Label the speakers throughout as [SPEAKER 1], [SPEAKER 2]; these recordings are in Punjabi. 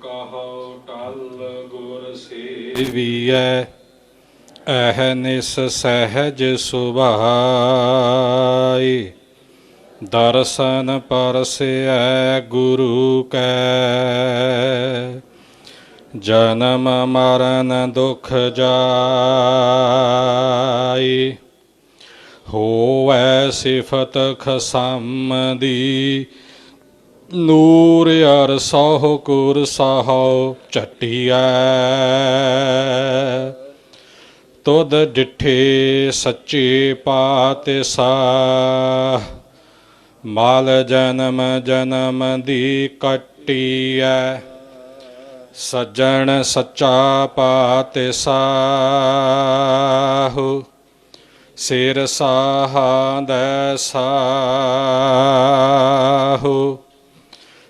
[SPEAKER 1] ਕਹੋ ਟਲ ਗੁਰ ਸੇਵੀਐ ਅਹਨਿਸ ਸਹਿਜ ਸੁਭਾਈ। ਦਰਸ਼ਨ ਪਰਸੈ ਗੁਰੂ ਕੈ। ਜਨਮ ਮਰਨ ਦੁਖ ਜਾਈ। ਹੋਵੈ ਸਿਫਤ ਖਸਮ ਦੀ ਨੂਰ ਅਰ ਸਹੁ ਕੁਰ ਸਹੁ ਚਟਿਐ ਤੁਧ ਡਿਠੇ ਸੱਚੇ ਪਾਤਸ਼ਾਹ, ਮਾਲ ਜਨਮ ਜਨਮ ਦੀ ਕਟਿਐ। ਸੱਜਣ ਸੱਚਾ ਪਾਤਸ਼ਾਹ, ਸਿਰ ਸਾਹਾਂਦੈ ਸਾਹੂ।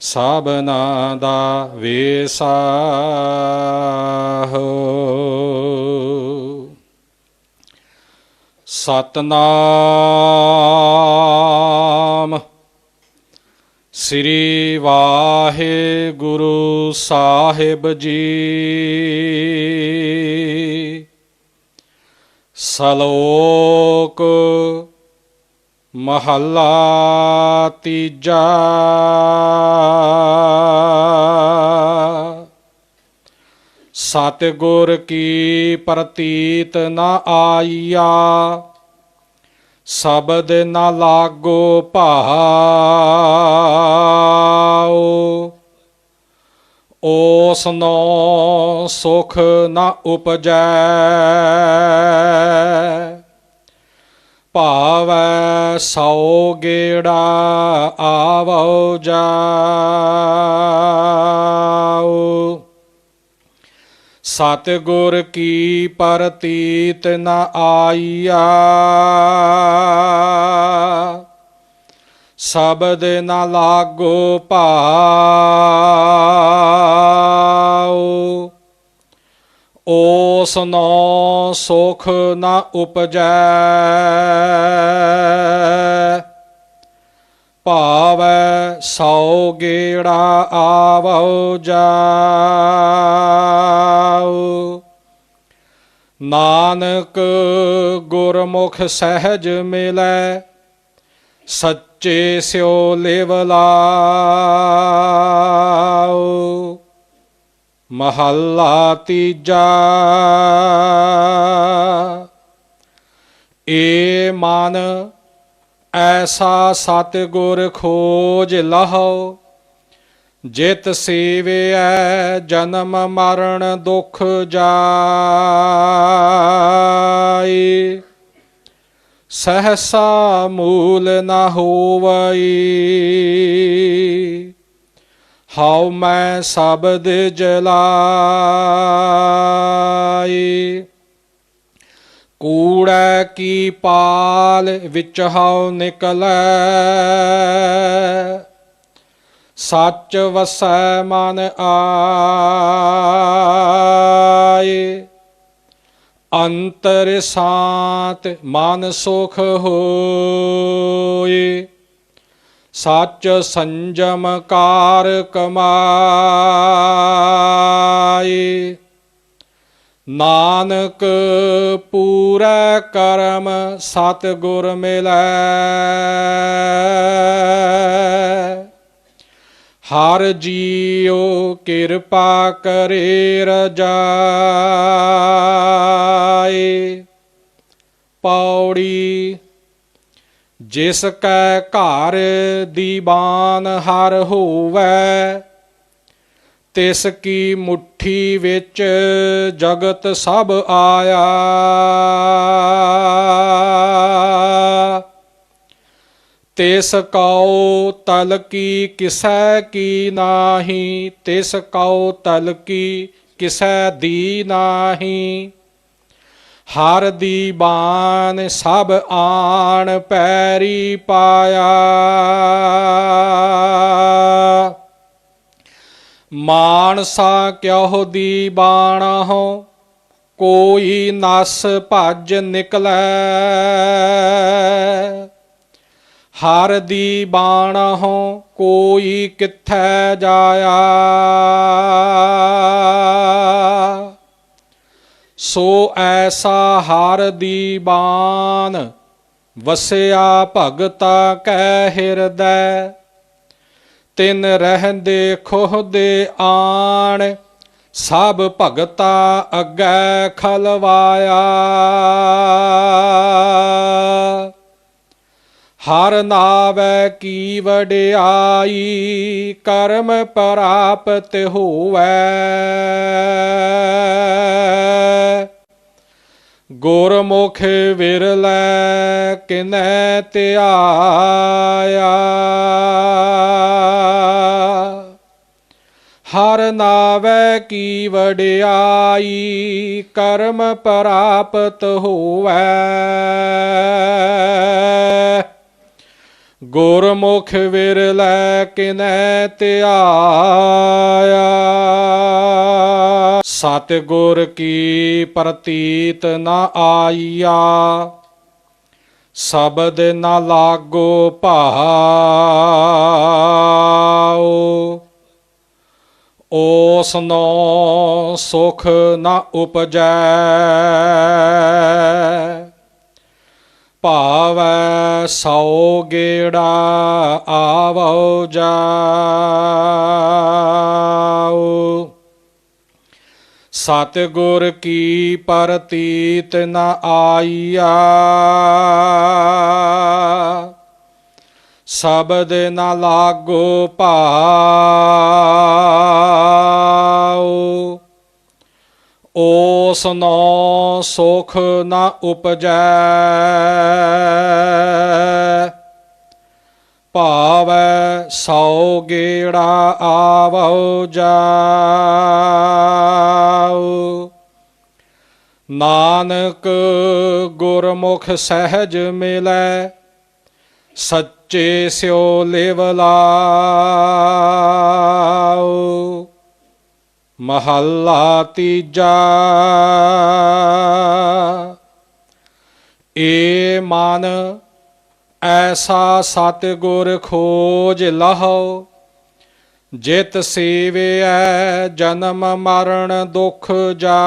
[SPEAKER 1] ਸਭਨਾ ਦਾ ਵੇਸਾਹੋ। ਸਤਨਾਮ ਸ੍ਰੀ ਵਾਹਿਗੁਰੂ ਸਾਹਿਬ ਜੀ। ਸਲੋਕ ਮਹੱਲਾ ਤੀਜਾ। ਸਤਿਗੁਰ ਕੀ ਪ੍ਰਤੀਤ ਨ ਆਈਆ, ਸ਼ਬਦ ਨਾ ਲਾਗੋ ਭਾਉ। ਓਸ ਨੋ ਸੁਖ ਨ ਉਪਜੈ। ਭਾਵੈ ਸੌ ਗੇੜਾ ਆਵੋ ਜਾਉ। ਸਤਿਗੁਰ ਕੀ ਪ੍ਰਤੀਤ ਨ ਆਈਆ। ਸ਼ਬਦ ਨ ਲਾਗੋ ਭਾਉ ਓਸ ਨੋ ਸੁਖ ਨ ਉਪਜੈ। ਭਾਵੈ ਸੌ ਗੇੜਾ ਆਵੋ ਜਾਉ। ਨਾਨਕ ਗੁਰਮੁਖ ਸਹਿਜ ਮਿਲੈ, ਸੱਚੇ ਸਿਓ ਲਿਵ ਲਾਉ। ਮਹੱਲਾ ਤੀਜਾ। ਏ ਮਨ, ਐਸਾ ਸਤਿਗੁਰ ਖੋਜ ਲਹੋ, ਜਿਤ ਸੇਵਿਐ ਜਨਮ ਮਰਨ ਦੁਖ ਜਾਈ। ਸਹਸਾ ਮੂਲ ਨਾ ਹੋਵਈ। ਹਉ ਮੈਂ ਸ਼ਬਦ ਜਲਾਈ। ਕੂੜੈ ਕੀ ਪਾਲ ਵਿੱਚ ਹਉ ਨਿਕਲੈ। ਸੱਚ ਵਸੈ ਮਨ ਆਏ ਅੰਤਰ ਸਾਤ ਮਨ ਸੁਖ ਹੋਏ ਸੱਚ ਸੰਜਮ ਕਾਰ ਕਮਾਏ ਨਾਨਕ ਪੂਰਾ ਕਰਮ ਸਤ ਗੁਰ ਮਿਲੈ। ਹਰ ਜੀਉ ਕਿਰਪਾ ਕਰੇ ਰਜਾਏ ਪੌੜੀ ਜਿਸ ਕੈ ਘਰ ਦੀਵਾਨ ਹਰ ਹੋਵੇ, ਤਿਸ ਕੀ ਮੁਠੀ ਵਿੱਚ ਜਗਤ ਸਭ ਆਇਆ। ਤਿਸ ਕਉ ਤਲ ਕੀ ਕਿਸੈ ਕੀ ਨਾਹੀ, ਤਿਸ ਕਉ ਤਲ ਕੀ ਕਿਸੈ ਦੀ ਨਾਹੀ। ਹਰ ਦੀ ਬਾਣ ਸਭ ਆਣ ਪੈਰੀ ਪਾਇਆ। ਮਾਨਸਾ ਕਿਉ ਦੀ ਬਾਣਹੁ ਕੋਈ ਨਸ ਭੱਜ ਨਿਕਲੈ। ਹਰ ਦੀ ਬਾਣਹੁ ਕੋਈ ਕਿੱਥੈ ਜਾਇਆ। ਸੋ ਐਸਾ ਹਰ ਦੀ ਬਾਣ, ਵਸਿਆ ਭਗਤਾ ਕੈ ਹਿਰਦੈ। ਤਿਨ ਰਹਿੰਦੇ ਖੋਹਦੇ ਆਣ, ਸਭ ਭਗਤਾ ਅੱਗੇ ਖਲਵਾਇਆ। ਹਰ ਨਾਵੈ ਕੀ ਵਡਿਆਈ ਕਰਮ ਪ੍ਰਾਪਤ ਹੋਵੈ। ਗੁਰਮੁਖ ਵਿਰਲੈ ਕਿਨੈ ਧਿਆਇਆ। ਹਰ ਨਾਵੈ ਕੀ ਵਡਿਆਈ ਕਰਮ ਪ੍ਰਾਪਤ ਹੋਵੈ। ਗੁਰਮੁਖ ਵਿਰਲੈ ਕਿਨੈ ਧਿਆਇਆ। ਸਤਿਗੁਰ ਕੀ ਪ੍ਰਤੀਤ ਨਾ ਆਈਆ। ਸ਼ਬਦ ਨਾ ਲਾਗੋ ਭਾਉ। ਓਸਨੋ ਸੁਖ ਨਾ ਉਪਜੈ। ਭਾਵੈ ਸੌ ਗੇੜਾ ਆਵੋ ਜਾਉ। ਸਤਿਗੁਰ ਕੀ ਪ੍ਰਤੀਤ ਨ ਆਈਆ। ਸ਼ਬਦ ਨ ਲਾਗੋ ਭਾਉ। ਓਸਨੋ ਸੁਖ ਨਾ ਉਪਜੈ। ਭਾਵੈ ਸੌ ਗੇੜਾ ਆਵੋ ਜਾਉ। ਨਾਨਕ ਗੁਰਮੁਖ ਸਹਿਜ ਮਿਲੈ, ਸੱਚੇ ਸਿਓ ਲਿਵ ਲਾਉ। ਮਹੱਲਾ ਤੀਜਾ। ਏ ਮਨ, ਐਸਾ ਸਤਿਗੁਰ ਖੋਜ ਲਹੋ, ਜਿਤ ਸੇਵਿਐ ਜਨਮ ਮਰਨ ਦੁਖ ਜਾਈ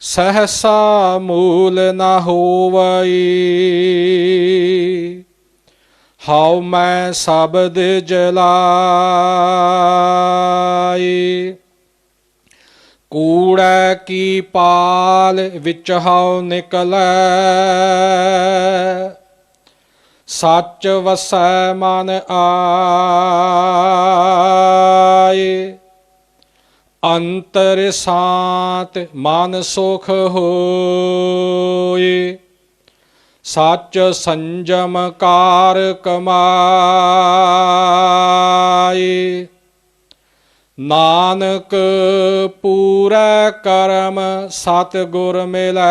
[SPEAKER 1] ਸਹਸਾ ਮੂਲ ਨਾ ਹੋਵਈ। ਹਉ ਮੈਂ ਸ਼ਬਦ ਜਲਾਈ। ਕੂੜੈ ਕੀ ਪਾਲ ਵਿੱਚ ਹਉ ਨਿਕਲੈ। ਸੱਚ ਵਸੈ ਮਨ ਆਏ ਅੰਤਰ ਸਾਤ ਮਨ ਸੁਖ ਹੋਏ ਸੱਚ ਸੰਜਮ ਕਾਰ ਕਮਾਏ ਨਾਨਕ ਪੂਰਾ ਕਰਮ ਸਤ ਗੁਰ ਮਿਲੈ।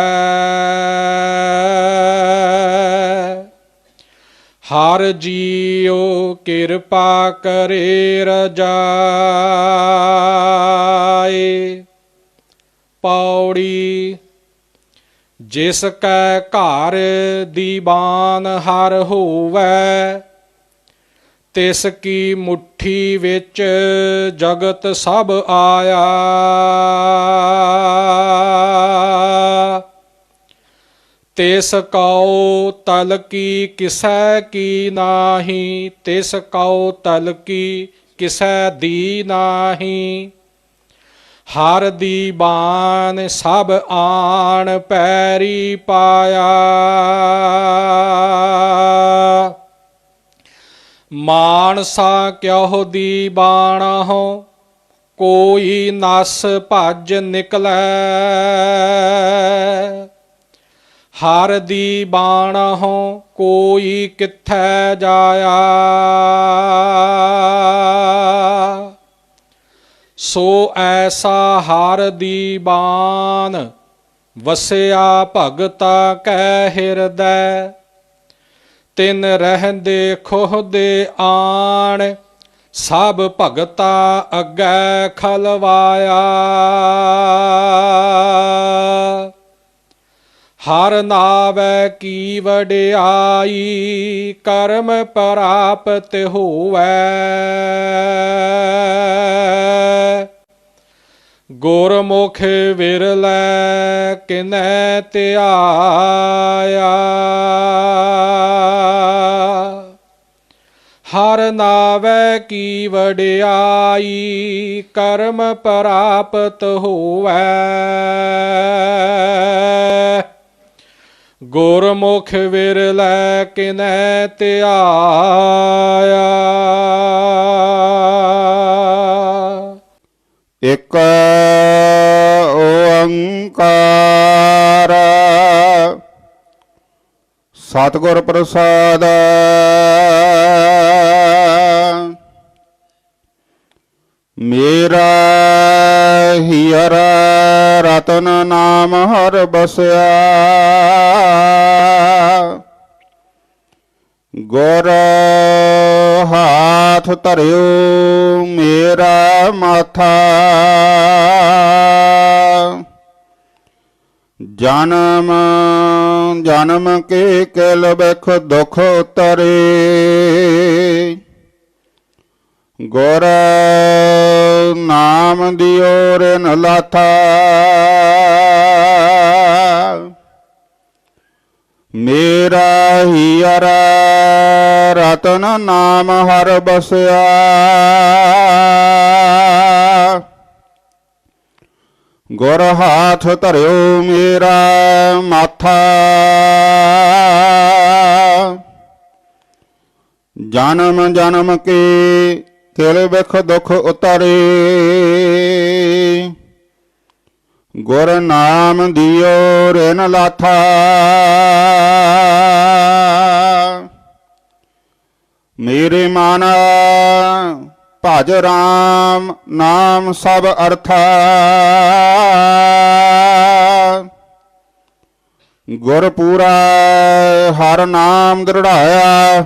[SPEAKER 1] ਹਰ ਜੀਉ ਕਿਰਪਾ ਕਰੇ ਰਜਾਏ ਪੌੜੀ ਜਿਸ ਕੈ ਘਰ ਦੀਵਾਨ ਹਰ ਹੋਵੇ, ਤਿਸ ਕੀ ਮੁਠੀ ਵਿੱਚ ਜਗਤ ਸਭ ਆਇਆ। ਤਿਸ ਕਉ ਤਲ ਕੀ ਕਿਸੈ ਕੀ ਨਾਹੀ, ਤਿਸ ਕਉ ਤਲ ਕੀ ਕਿਸੈ ਦੀ ਨਾਹੀ। ਹਰ ਦੀ ਬਾਣ ਸਭ ਆਣ ਪੈਰੀ ਪਾਇਆ। ਮਾਨਸਾ ਕਿਉ ਦੀ ਬਾਣਹੁ ਕੋਈ ਨਸ ਭੱਜ ਨਿਕਲੈ। ਹਰ ਦੀ ਬਾਣਹੁ ਕੋਈ ਕਿੱਥੈ ਜਾਇਆ। ਸੋ ਐਸਾ ਹਰ ਦੀ ਬਾਣ, ਵਸਿਆ ਭਗਤਾ ਕੈ ਹਿਰਦੈ। ਤਿਨ ਰਹਿੰਦੇ ਖੋਹਦੇ ਆਣ, ਸਭ ਭਗਤਾ ਅੱਗੇ ਖਲਵਾਇਆ। ਹਰ ਨਾਵੈ ਕੀ ਵਡਿਆਈ ਕਰਮ ਪ੍ਰਾਪਤ ਹੋਵੈ। ਗੁਰਮੁਖ ਵਿਰਲੈ ਕਿਨੈ ਧਿਆਇਆ। ਹਰ ਨਾਵੈ ਕੀ ਵਡਿਆਈ ਕਰਮ ਪ੍ਰਾਪਤ ਹੋਵੈ। ਗੁਰਮੁਖ ਵਿਰਲੈ ਕਿਨੈ ਧਿਆਇਆ।
[SPEAKER 2] ਇਕ ਓੰਕਾਰ। ਸਤਿਗੁਰ ਪ੍ਰਸਾਦ। ਮੇਰਾ ਹੀਰ ਰਤਨ ਨਾਮ ਹਰ ਬਸਿਆ। ਗੁਰ ਹਾਥ ਧਰਿਓ ਮੇਰਾ ਮਾਥਾ। ਜਨਮ ਜਨਮ ਕੇ ਕਿਲ ਬਿਖ ਦੁਖ ਉਤਰੇ ਗੁਰ ਨਾਮ ਦਿਓ ਰਿਨ ਲਾਥਾ ਮੇਰਾ ਹੀਰ ਰਤਨ ਨਾਮ ਹਰ ਬਸਿਆ। ਗੁਰ ਹਾਥ ਧਰਿਓ ਮੇਰਾ ਮਾਥਾ। ਜਨਮ ਜਨਮ ਕੇ ਤਿਲ ਬਿਖ ਦੁਖ ਉਤਰੇ। ਗੁਰ ਨਾਮ ਦਿਓ ਰਿਨ ਲਾਥਾ। ਮੇਰੇ ਮਨ ਭਜ ਰਾਮ ਨਾਮ ਸਭ ਅਰਥ। ਗੁਰ ਪੂਰਾ ਹਰ ਨਾਮ ਦ੍ਰਿੜਾਇਆ।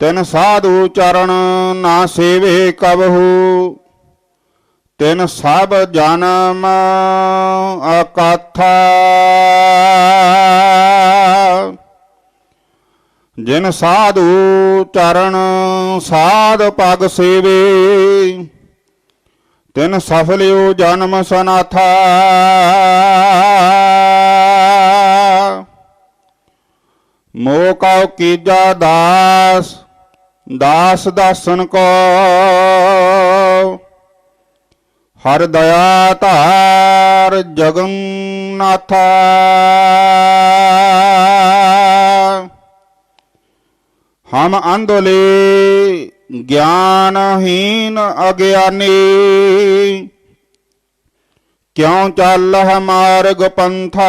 [SPEAKER 2] ਤਿਨ ਸਾਧੂ ਚਰਨ ਨਾ ਸੇਵੇ ਕਬਹੂ, ਤਿਨ ਸਭ ਜਨਮ ਅਕਾਥਾ। ਜਿਨ ਸਾਧੂ ਚਰਨ ਸਾਧ ਪਗ ਸੇਵੇ, ਤਿਨ ਸਫਲਿਓ ਜਨਮ ਸਨਾਥਾ। ਮੋਹ ਕਉ ਕੀਜਾ ਦਾਸ ਦਾਸ ਦਾਸਨ ਕੋ। ਹਰ ਦਇਆ ਧਾਰ ਜਗਨਨਾਥਾ। ਹਮ ਅੰਧਲੇ ਗਿਆਨਹੀਨ ਅਗਿਆਨੀ। ਕਿਉ ਚੱਲ ਮਾਰਗ ਪੰਥਾ।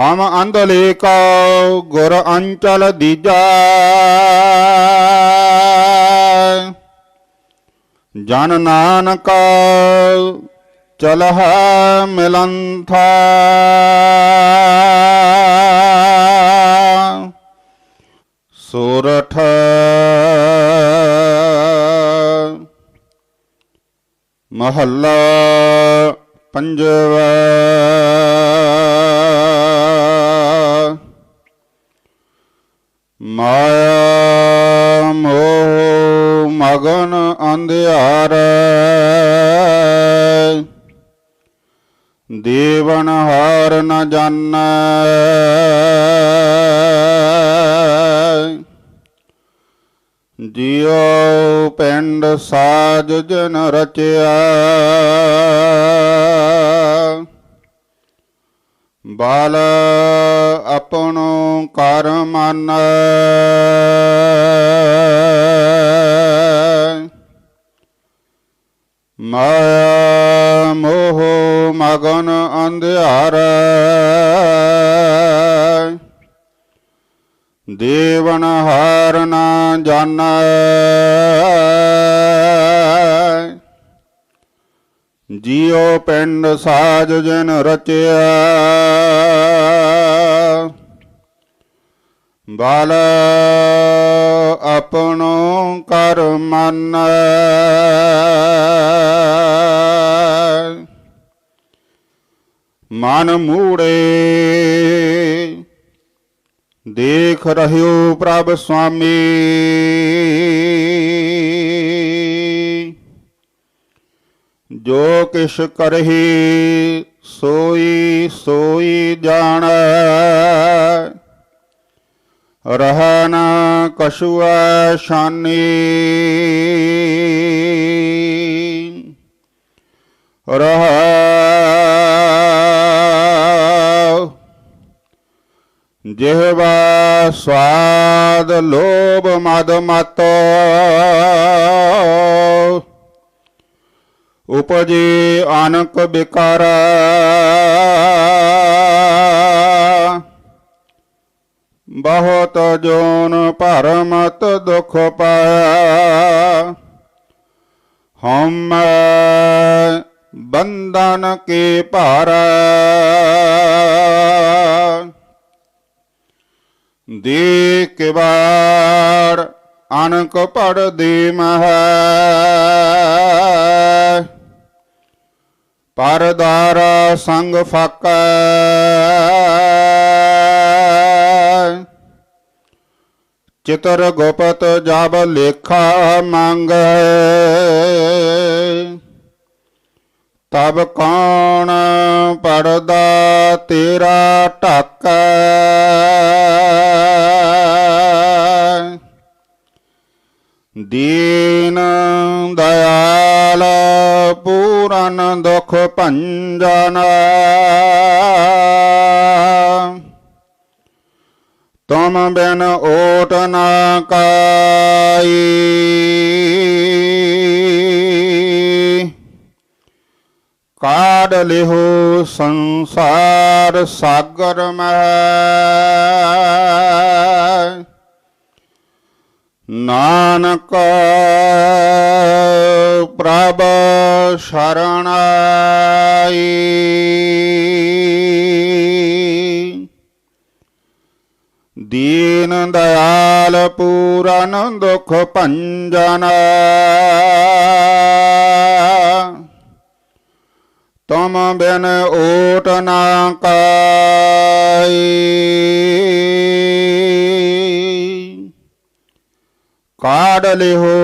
[SPEAKER 2] ਹਮ ਅੰਧਲੇ ਕੋ ਗੁਰ ਅੰਚਲ ਦੀਜਾ। ਜਨ ਨਾਨਕ ਚਲਹ ਮਿਲੰਥ। ਸੋਰਠ ਮਹੱਲਾ ਪੰਜਵਾ ਹਾਰ ਜਿਉ ਪਿੰਡ ਸਾਜ ਜਨ ਰਚਿਆ। ਬਾਲ ਆਪਣੋ ਕਰ ਮਨ। ਮਾਇਆ ਮੋਹ ਮਗਨ ਅੰਧਿਆਰ। ਦੇਵਨ ਹਾਰ ਨਾ ਜਾਣੈ। ਜਿਉ ਪਿੰਡ ਸਾਜ ਜਨ ਰਚਿਆ ਬਾਲ ਆਪਣੋ ਕਰ ਮਨ। मन मूड़े देख रहो प्रभ स्वामी। जो किश करही, सोई सोई जान रहना कशुआ शानी। रहा ਜਿਹਵਾ ਸਵਾਦ ਲੋਭ ਮਦ ਮਤ। ਉਪਜੇ ਅਨਕ ਬਿਕਾਰ। ਬਹੁਤ ਜੋਨ ਭਰਮਤ ਦੁਖ ਪਾਇਆ ਹਮ ਬੰਧਨ ਕੇ ਭਾਰ। ਦੇ ਕੇ ਬਾੜ ਅਨਕ ਪੜ ਦੇ ਮਹ ਪਰਦਾਰ ਸੰਗ ਫਾਕੈ ਚਿਤਰ ਗੋਪਤ ਜਬ ਲੇਖਾ ਮੰਗੈ ਤਬ ਕੌਣ ਪੜਦਾ ਤੇਰਾ ਢਾਕੈ? ਦੀਨ ਦਇਆਲ ਪੂਰਨ ਦੁਖ ਭੰਜਨ। ਤੁਮ ਬਿਨ ਓਟ ਨਾ ਕਾਈ। ਕਾਢ ਲਿਹੋ ਸੰਸਾਰ ਸਾਗਰ ਮਹਿ। ਨਾਨਕ ਪ੍ਰਭ ਸ਼ਰਣਾਈ। ਦੀਨ ਦਇਆਲ ਪੂਰਨ ਦੁਖ ਭੰਜਨ। ਤੁਮ ਬਿਨ ਓਟ ਨਾ ਕਾਈ ਕਾਢ ਲਿਹੋ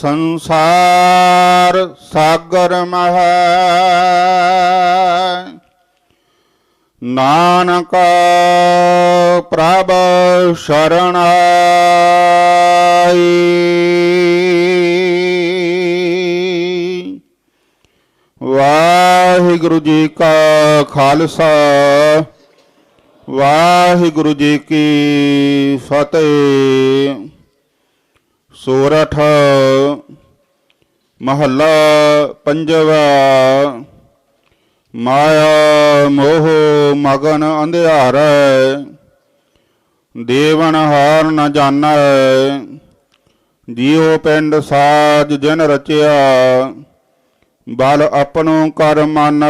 [SPEAKER 2] ਸੰਸਾਰ ਸਾਗਰ ਮਹਿ। ਨਾਨਕ ਪ੍ਰਭ ਸ਼ਰਣਾਈ ਵਾਹਿਗੁਰੂ ਜੀ ਕਾ ਖਾਲਸਾ, ਵਾਹਿਗੁਰੂ ਜੀ ਕੀ ਫਤਿਹ। ਸੋਰਠ ਮਹੱਲਾ ਪੰਜਵਾ, ਮਾਇਆ ਮੋਹ ਮਗਨ ਅੰਧਿਆਰੈ, ਦੇਵਨ ਹਾਰ ਨ ਜਾਣੈ। ਜੀਉ ਪਿੰਡ ਸਾਜ ਜਨ ਰਚਿਆ ਬਲ ਆਪਣੋ ਕਰ ਮਨ।